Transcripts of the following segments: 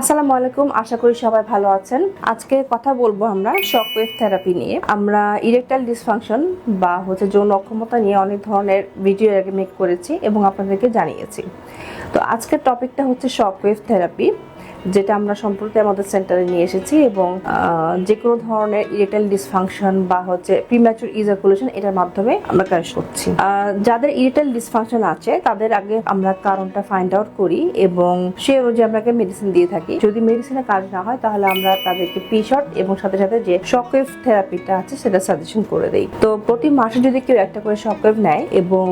আসসালামু আলাইকুম, আশা করি সবাই ভালো আছেন। আজকে কথা বলব আমরা শকওয়েভ থেরাপি নিয়ে। আমরা ইরেকটাইল ডিসফাংশন বা হচ্ছে যৌন অক্ষমতা নিয়ে অনেক ধরনের ভিডিও মেক করেছি এবং আপনাদেরকে জানিয়েছি। তো আজকের টপিকটা হচ্ছে শকওয়েভ থেরাপি যেটা আমরা সম্প্রতি আমাদের সেন্টারে নিয়ে এসেছি এবং যে কোনো ধরনের ইরেকটাইল ডিসফাংশন বা হচ্ছে প্রিম্যাচুর ইজাকুলেশন এটার মাধ্যমে আমরা কাজ করছি। যাদের ইরেকটাইল ডিসফাংশন আছে, তাদের আগে আমরা কারণটা ফাইন্ড আউট করি এবং সে অনুযায়ী আমরা মেডিসিন দিয়ে থাকি। যদি মেডিসিনে কাজ না হয়, তাহলে আমরা তাদেরকে পি শট এবং সাথে সাথে যে শকওয়েভ থেরাপিটা আছে, সেটা সাজেশন করে দেই। তো প্রতি মাসে যদি কেউ একটা করে শকওয়েভ নেয় এবং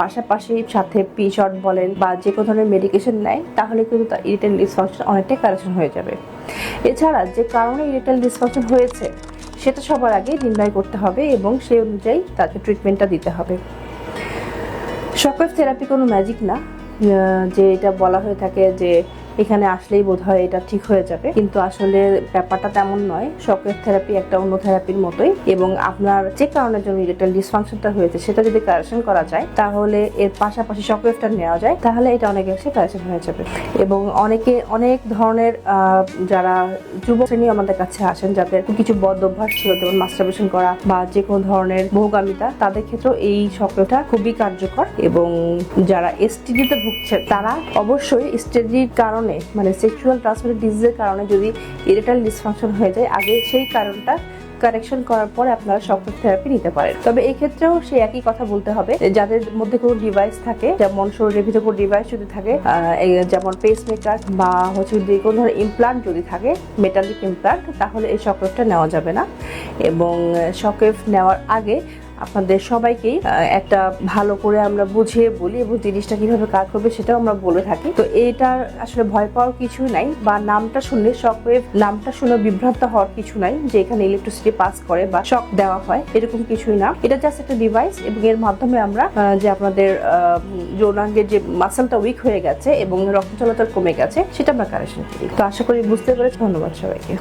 পাশাপাশি সাথে পি শট বলেন বা যে কোনো ধরনের মেডিকেশন নেয়, তাহলে কিন্তু তার ইরিটেল ডিসফাংশন অনেকটাই কারেকশন হয়ে যাবে। এছাড়া যে কারণে ইরিটেল ডিসফাংশন হয়েছে, সেটা সবার আগে নির্ণয় করতে হবে এবং সেই অনুযায়ী তাকে ট্রিটমেন্টটা দিতে হবে। শকওয়েভ থেরাপি কোনো ম্যাজিক না যে এটা বলা হয়ে থাকে যে এখানে আসলেই বোধ হয় এটা ঠিক হয়ে যাবে। কিন্তু আসলে ব্যাপারটা তেমন নয় শকওয়েভ থেরাপি একটা অন্য থেরাপির মতোই এবং আপনার যে কারণের জন্য ইরেকটাইল ডিসফাংশনটা হয়েছে সেটা যদি কারেকশন করা যায়, তাহলে এর পাশাপাশি শকওয়েভটা নেওয়া যায়, তাহলে এটা অনেক অংশে কারেকশন হয়ে যাবে। এবং অনেকে অনেক ধরনের যারা যুব শ্রেণি আমাদের কাছে আসেন, যাদের কিছু বদ অভ্যাস ছিল, যেমন মাস্টারবেশন করা বা যে কোনো ধরনের বহুগামিতা তাদের ক্ষেত্রেও এই শকওয়েভটা খুবই কার্যকর এবং যারা এসটিডিতে ভুগছে, তারা অবশ্যই এসটিডির কারণে মানে সেক্সুয়াল ট্রান্সমিটেড ডিজিজের কারণে যদি ইরেটাইল ডিসফাংশন হয়ে যায়, আগে সেই কারণটা কারেকশন করার পরে আপনারা শকওয়েভ থেরাপি নিতে পারেন। তবে এই ক্ষেত্রেও সেই একই কথা বলতে হবে যাদের মধ্যে কোনো ডিভাইস থাকে, যেমন শরীরের ভিতরে কোনো ডিভাইস যদি থাকে যেমন পেসমেকার বা হচ্ছে যদি কোনো ধরনের ইমপ্লান্ট যদি থাকে মেটালিক ইমপ্লান্ট তাহলে এই শকওয়েভটা নেওয়া যাবে না। এবং শকওয়েভ নেওয়ার আগে আপনাদের সবাইকেই একটা ভালো করে আমরা বুঝিয়ে বলি এবং জিনিসটা কীভাবে কাজ করবে সেটাও আমরা বলে থাকি। তো এটার আসলে ভয় পাওয়ার কিছু নাই বা নামটা শুনলে শকওয়েভ নামটা শুনে বিভ্রান্ত হওয়ার কিছু নাই যে এখানে ইলেকট্রিসিটি পাস করে বা শক দেওয়া হয়, এরকম কিছুই না। এটা জাস্ট একটা ডিভাইস এবং এর মাধ্যমে আমরা যে আপনাদের যৌনাঙ্গের যে মাসেলটা উইক হয়ে গেছে এবং রক্ত চলাচল কমে গেছে, সেটা আমরা কারেকশন করি। তো আশা করি বুঝতে পেরেছি ধন্যবাদ সবাইকে।